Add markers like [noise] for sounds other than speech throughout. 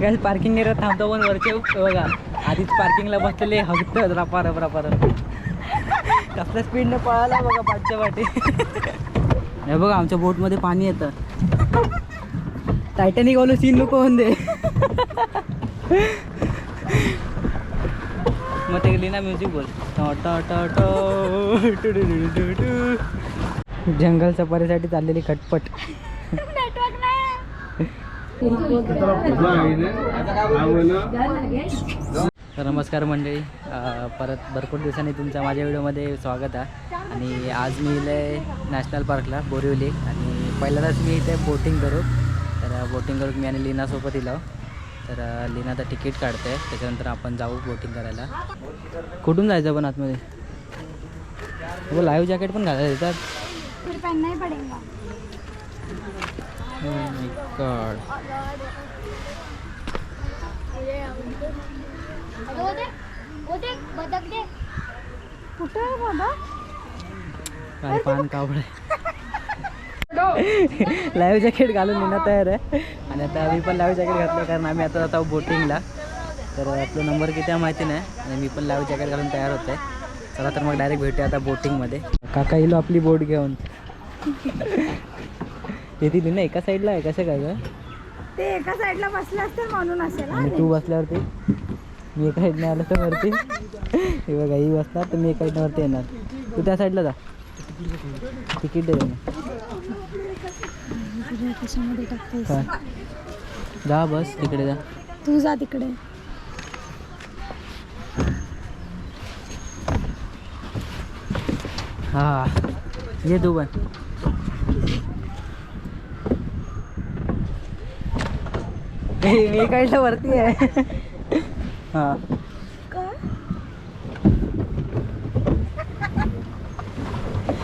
Gas parking area थांबतो पण वरचे बघा. आधीच पार्किंगला बसलेले हगत रपा रप रपा रप कसल्या स्पीडने पळाला बघा पाठच्या पाठी. हे बघा आमच्या बोटमध्ये पाणी येतं. टायटॅनिक वालो सीन नको होऊन दे. मग ते गेली ना म्युझिक बोल जंगल सफारीसाठी चाललेली खटपट. तर नमस्कार मंडळी. परत भरपूर दिवसांनी तुमचं माझ्या व्हिडिओमध्ये स्वागत आहे. आणि आज मी इले नॅशनल पार्कला बोरिवली. आणि पहिल्यांदाच मी इथे बोटिंग करू. तर बोटिंग करू मी आणि लीनासोबत इलो. तर अं, लीना तर तिकीट काढते. त्याच्यानंतर आपण जाऊ बोटिंग करायला. कुठून जायचं पण आतमध्ये? हो लाईव्ह जॅकेट पण घालायला येतात Oh कुठं आहे बाबा काय पान कावड [laughs] लाईव्ह जॅकेट घालून येणं तयार आहे. आणि आता मी पण लाईव्ह जॅकेट घातलं कारण आम्ही आता जातो बोटिंगला. तर आपला नंबर किती आहे माहिती नाही. आणि मी पण लाईव्ह जॅकेट घालून तयार होते चला तर मग डायरेक्ट भेटूया आता बोटिंगमध्ये. काका येलो आपली बोट घेऊन. ती ना एका साईडला आहे कसं काय गं? ते एका साईडला बसले असते म्हणून असेल आणि तू. बसल्यावरती? मी एका साईडने आलं तर वरती. हे बघा ही बसणार तर मी एका साईडनं वरती येणार. तू त्या साईडला जा. तिकीट दे. कशामध्ये टाकतेस जा बस तिकडे जा. तू जा तिकडे. हा. ये तू पण. [laughs] मी काढलं वरती आहे. हा. काय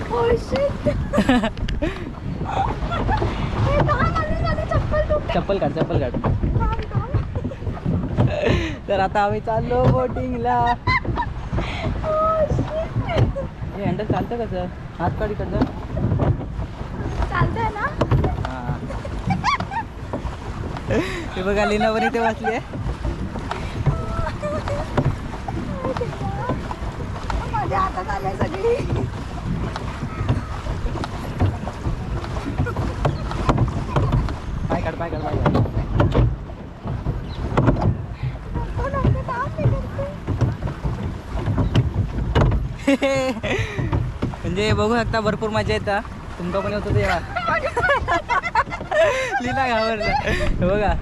Oh [laughs] चप्पल काढ चप्पल काढ. तर आता आम्ही चाललो बोटिंगला Oh हँडल चालतं कसं हात काढ इकडचं चालतंय ना? ते बघा लीना पण इथे बसली आहे. पाय काढ पाय काढ पाय काढ. [laughs] म्हणजे बघू शकता भरपूर मजा येतं. तुमका पण होतं तेव्हा. लीना घाबरलं. हे बघा.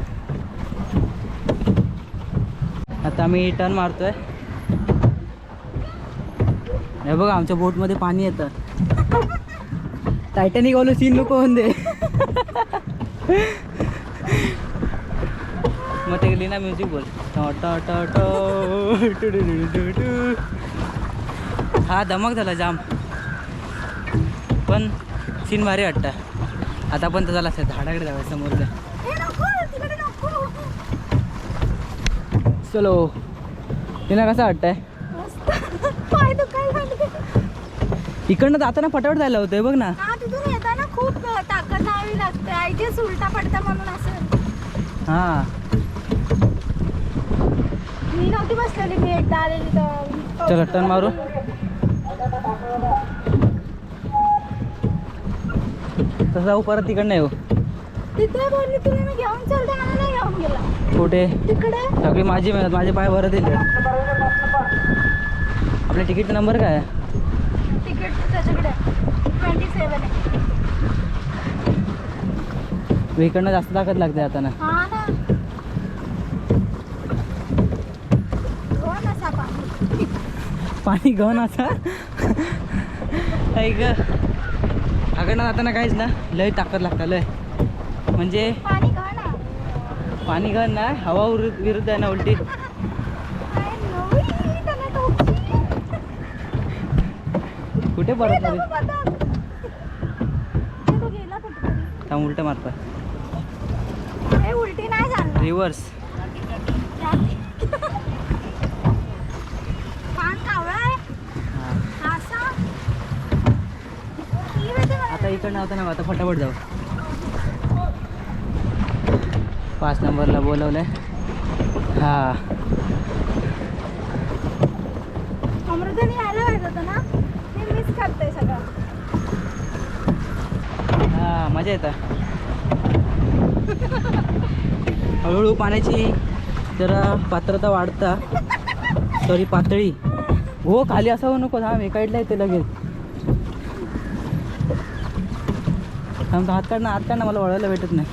आता आम्ही टर्न मारतोय. हे बघा आमच्या बोटमध्ये पाणी येतं. टायटॅनिक वालो सीन नको होऊन दे. मग ते लीना म्युझिक बोल. हा धमक झाला जाम. पण सीन भारी वाटतं. आता पण तर झाला असं झाडाकडे जाऊया समोरच्या नको. चलो. तिला कसं वाटतंय. इकडनं जाताना फटाफट जायला होतंय बघ ना. हा. तिथून येताना खूप ताकद लावावी लागते आयजेस उलटा पडता म्हणून असं हां मी नव्हती बसलेली मी एकदा आलेली तर चला टर्न मारू. तसं जाऊ परत तिकडनं येऊ. तिथे बोलली तुला मी घेऊन चलते मला नाही घेऊन गेला. कुठे? तिकडे. सगळी माझी मेहनत माझे पाय भरत येते आपल्या तिकीटचा नंबर काय? आहे तिकीट त्याच्याकडे ट्वेंटी सेवन आहे. मग इकडनं जास्त ताकद लागते आता ना. हा ना. हो ना सापा पाणी गहन असा? ऐक अगं ना जाताना काहीच ना लय ताकद लागतं लय. म्हणजे पाणी का ना. हवा विरुद्ध विरुद्ध आहे ना उलटी. कुठे कुठेतरी. थांब उलट मारतोय हे उलटी नाही झालं रिव्हर्स पान कावळा आहे हां असा ही माहिती मला. आता इकडनं आता ना आता फटाफट जाऊ. पाच नंबरला बोलवलंय. हा. अमृताने यायला पाहिजे होतं ना? मी मिस करते सगळं. हा मजा येतं. हळूहळू पाण्याची जरा पात्रता वाढता. सॉरी पातळी. हो खाली असं होऊ नको थांब. एका इडला येते लगेच. थांब हात काढ ना हात काढ ना मला वळायला भेटत नाही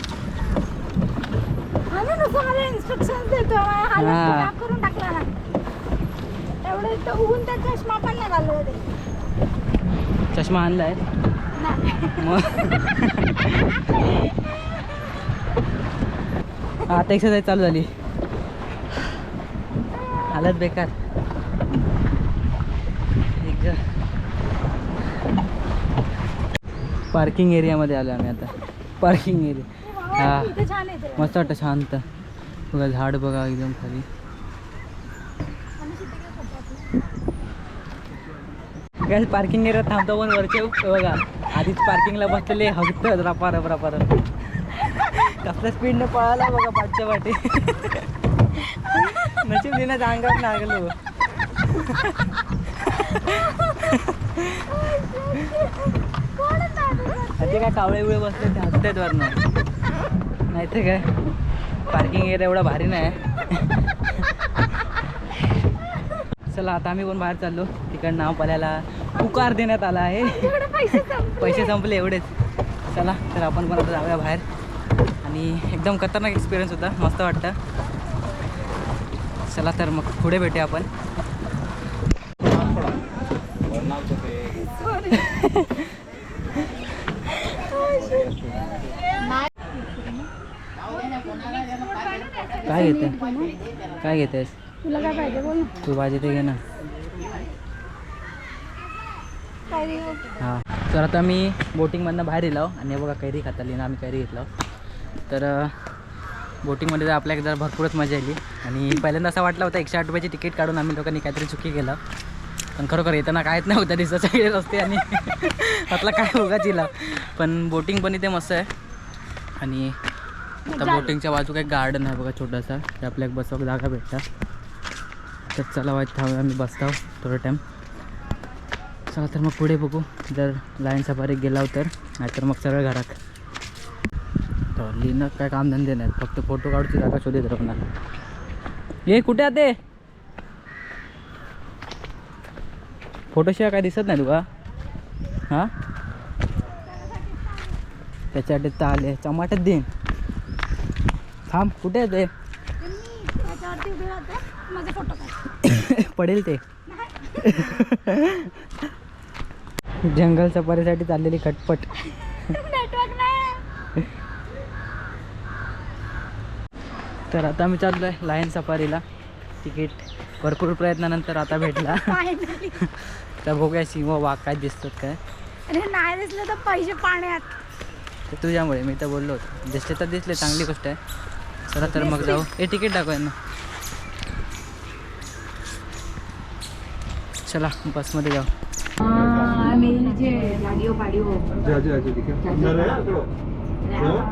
आणि इन्स्ट्रक्शन देतो. हा. करून टाकला ना एवढे ऊन चष्मा पण नाही घालू दे चष्मा आणलाय? मग? आता एक्सरसाइज चालू झाली. हालत बेकार. पार्किंग एरियामध्ये आलो आम्ही आता. पार्किंग एरिया हा. मस्त वाटतं शांत. बघा झाड बघा एकदम खाली. काय पार्किंग एरियात थांबतो पण वरचे बघा आधीच पार्किंगला बसलेले हगतात रपार रपार कसल्या स्पीडने पळाला बघा पाठच्या पाठी. नशीब दिनाच्या अंगात लागलो. [laughs] [laughs] ते काय कावळे बिवळे बसले ते हसतात वरनं. नाही तर काय? पार्किंग एरिया एवढा भारी नाही. चला आता आम्ही पण बाहेर चाललो. तिकडं नाव पाल्याला पुकार देण्यात आला आहे. एवढे पैसे संपले. पैसे संपले एवढेच. चला तर आपण पण आता जाऊया बाहेर. आणि एकदम खतरनाक एक्सपिरियन्स होता. मस्त वाटतं. चला तर मग पुढे भेटूया आपण. काय घेते? काय घेतेस? तुला काय पाहिजे बोल. तू भाजी ते घे ना. रे? हां. तर आता मी बोटिंगमधनं बाहेर येलो आणि हे बघा कैरी खाताली ना आम्ही कैरी घेतलो तर बोटिंगमध्ये तर आपल्याला जरा भरपूरच मजा आली. आणि पहिल्यांदा असं वाटलं होतं एकशे आठ रुपयाची तिकीट काढून आम्ही लोकांनी काहीतरी चुकी केलं. पण खरोखर येताना काहीच नाही होतं दिसत सगळे रस्ते आणि आपला काय उगाच इला पण बोटिंग पण इथे मस्त आहे. आणि आता बोटिंगच्या बाजू काही गार्डन आहे बघा छोटासा. ते आपल्याला बसवा जागा भेटतात तर चला वाईट थांबूया आम्ही बसतो थोडं टाईम चला तर मग पुढे बघू. जर लाईन सफारी गेला तर नाहीतर मग सरळ घरात. तर लिहिणं काय कामधंदे नाहीत. फक्त फोटो काढूची जागा शोधित राहणार ये कुठे आते फोटोशिवाय काय दिसत नाही तुका? हां? त्याच्यासाठी तर आले चमाट्यात देईन थांब कुठे आहे ते? [coughs] पडेल ते. [laughs] जंगल सफारीसाठी चाललेली खटपट. [laughs] तर आता मी चाललो आहे लायन सफारीला तिकीट भरपूर प्रयत्नानंतर आता भेटला. [laughs] तर बघूया सिंह वाघ काय दिसतात काय. अरे नाही दिसलं तर पैसे पाण्यात. तुझ्यामुळे मी तर बोललो होतो. दिसले तर दिसले चांगली गोष्ट आहे. चला तर मग जाऊ. हे तिकीट टाकूया ना चला बसमध्ये जाऊ.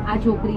आ छोकरी.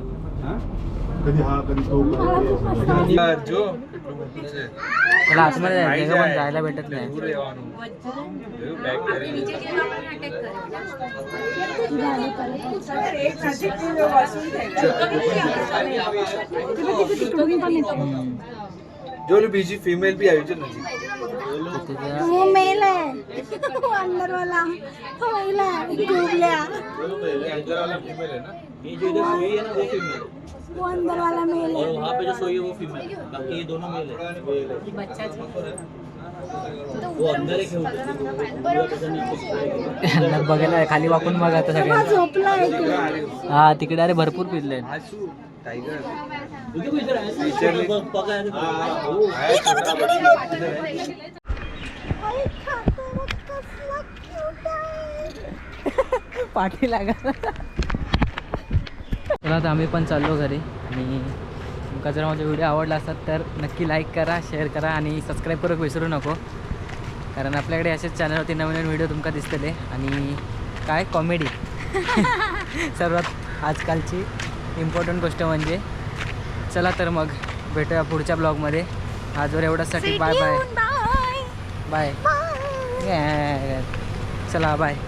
कधी हा कधी तो कधी ते. त्याला आतमध्ये जायचं. पण जायला भेटत नाही. जो लोग बीजी फीमेल भी आई जो त्याच्या- वो मेल है। वो अंदर वाला। वो महिला है। डूबल्या अंदर वाला फीमेल है ना। ये जो इधर सोई है ना वो फीमेल है। वो अंदर वाला मेल और है वहाँ पे जो सोई है वो फीमेल है। बाकी ये दोनों मेल है। वो अंदर एक है यांना बघायला खाली वाकून बघा आता हा सगळ्यांना. हा तिकडे अरे भरपूर पिल्ले आशू पाठी लागला तर आता आम्ही पण चाललो घरी. आणि तुमका जर माझा व्हिडिओ आवडला असतात तर नक्की लाईक करा शेअर करा आणि सबस्क्राईब करूक विसरू नको. कारण आपल्याकडे असेच चॅनलवरती नवीन नवीन व्हिडिओ तुमका दिसतले. आणि काय? कॉमेडी [laughs] सर्वात आजकालची इम्पॉर्टंट गोष्ट म्हणजे चला तर मग भेटूया पुढच्या ब्लॉगमध्ये. आजवर एवढ्यासाठी bye bye bye bye bye चला बाय